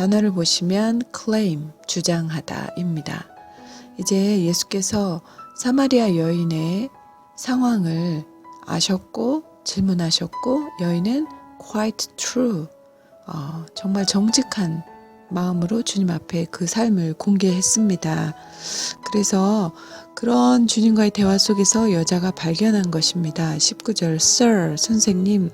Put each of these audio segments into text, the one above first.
단어를 보시면 claim, 주장하다입니다. 이제 예수께서 사마리아 여인의 상황을 아셨고 질문하셨고 여인은 quite true, 어, 정말 정직한 마음으로 주님 앞에 그 삶을 공개했습니다. 그래서 그런 주님과의 대화 속에서 여자가 발견한 것입니다. 19절 Sir, 선생님,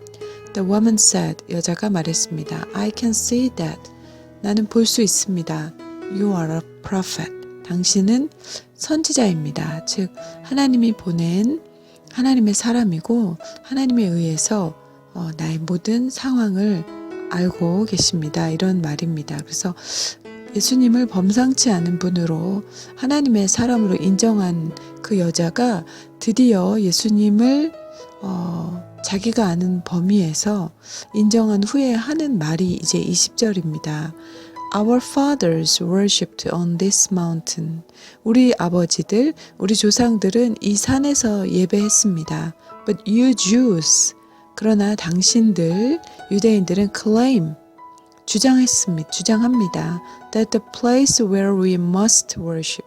The woman said, 여자가 말했습니다. I can see that. 나는 볼 수 있습니다. You are a prophet. 당신은 선지자입니다. 즉, 하나님이 보낸 하나님의 사람이고, 하나님에 의해서 어, 나의 모든 상황을 알고 계십니다. 이런 말입니다. 그래서 예수님을 범상치 않은 분으로 하나님의 사람으로 인정한 그 여자가 드디어 예수님을 어, 자기가 아는 범위에서 인정한 후에 하는 말이 이제 20절입니다. Our fathers worshipped on this mountain. 우리 아버지들, 우리 조상들은 이 산에서 예배했습니다. But you Jews, 그러나 당신들 유대인들은 claim 주장했습니다. 주장합니다. That the place where we must worship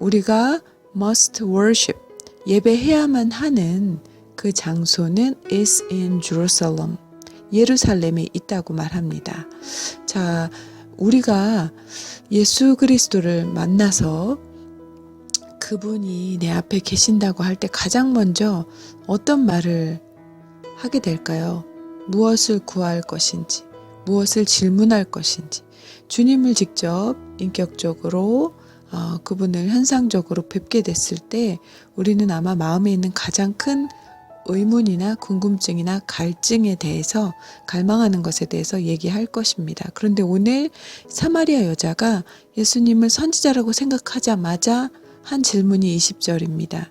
우리가 must worship 예배해야만 하는 그 장소는 is in Jerusalem 예루살렘에 있다고 말합니다. 자, 우리가 예수 그리스도를 만나서 그분이 내 앞에 계신다고 할 때 가장 먼저 어떤 말을 하게 될까요? 무엇을 구할 것인지, 무엇을 질문할 것인지, 주님을 직접 인격적으로 어, 그분을 현상적으로 뵙게 됐을 때 우리는 아마 마음에 있는 가장 큰 의문이나 궁금증이나 갈증에 대해서 갈망하는 것에 대해서 얘기할 것입니다. 그런데 오늘 사마리아 여자가 예수님을 선지자라고 생각하자마자 한 질문이 20절입니다.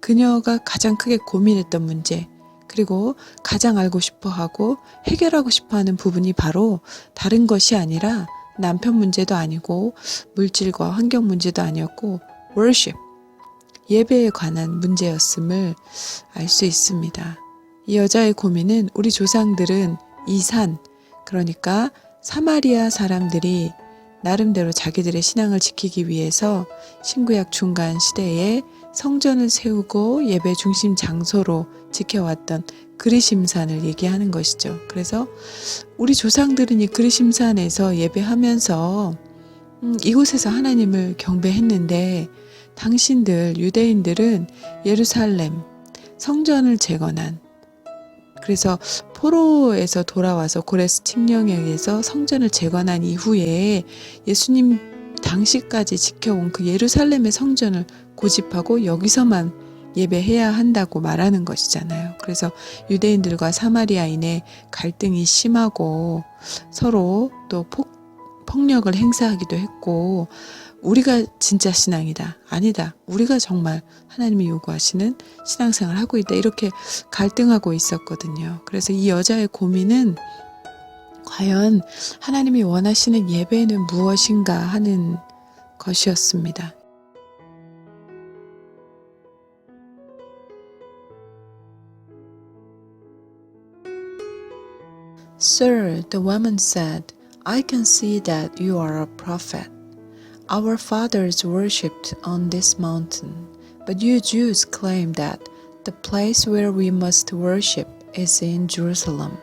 그녀가 가장 크게 고민했던 문제, 그리고 가장 알고 싶어 하고 해결하고 싶어 하는 부분이 바로 다른 것이 아니라 남편 문제도 아니고 물질과 환경 문제도 아니었고 worship 예배에 관한 문제였음을 알 수 있습니다. 이 여자의 고민은 우리 조상들은 이 산, 그러니까 사마리아 사람들이 나름대로 자기들의 신앙을 지키기 위해서 신구약 중간 시대에 성전을 세우고 예배 중심 장소로 지켜왔던 그리심산을 얘기하는 것이죠. 그래서 우리 조상들은 이 그리심산에서 예배하면서 음, 이곳에서 하나님을 경배했는데 당신들 유대인들은 예루살렘 성전을 재건한 그래서 포로에서 돌아와서 고레스 칙령에 의해서 성전을 재건한 이후에 예수님 당시까지 지켜온 그 예루살렘의 성전을 고집하고 여기서만 예배해야 한다고 말하는 것이잖아요. 그래서 유대인들과 사마리아인의 갈등이 심하고 서로 또 폭, 폭력을 행사하기도 했고 우리가 진짜 신앙이다. 아니다. 우리가 정말 하나님이 요구하시는 신앙생활을 하고 있다. 이렇게 갈등하고 있었거든요. 그래서 이 여자의 고민은 과연 하나님이 원하시는 예배는 무엇인가 하는 것이었습니다. Sir, the woman said, I can see that you are a prophet. Our fathers worshipped on this mountain, but you Jews claim that the place where we must worship is in Jerusalem.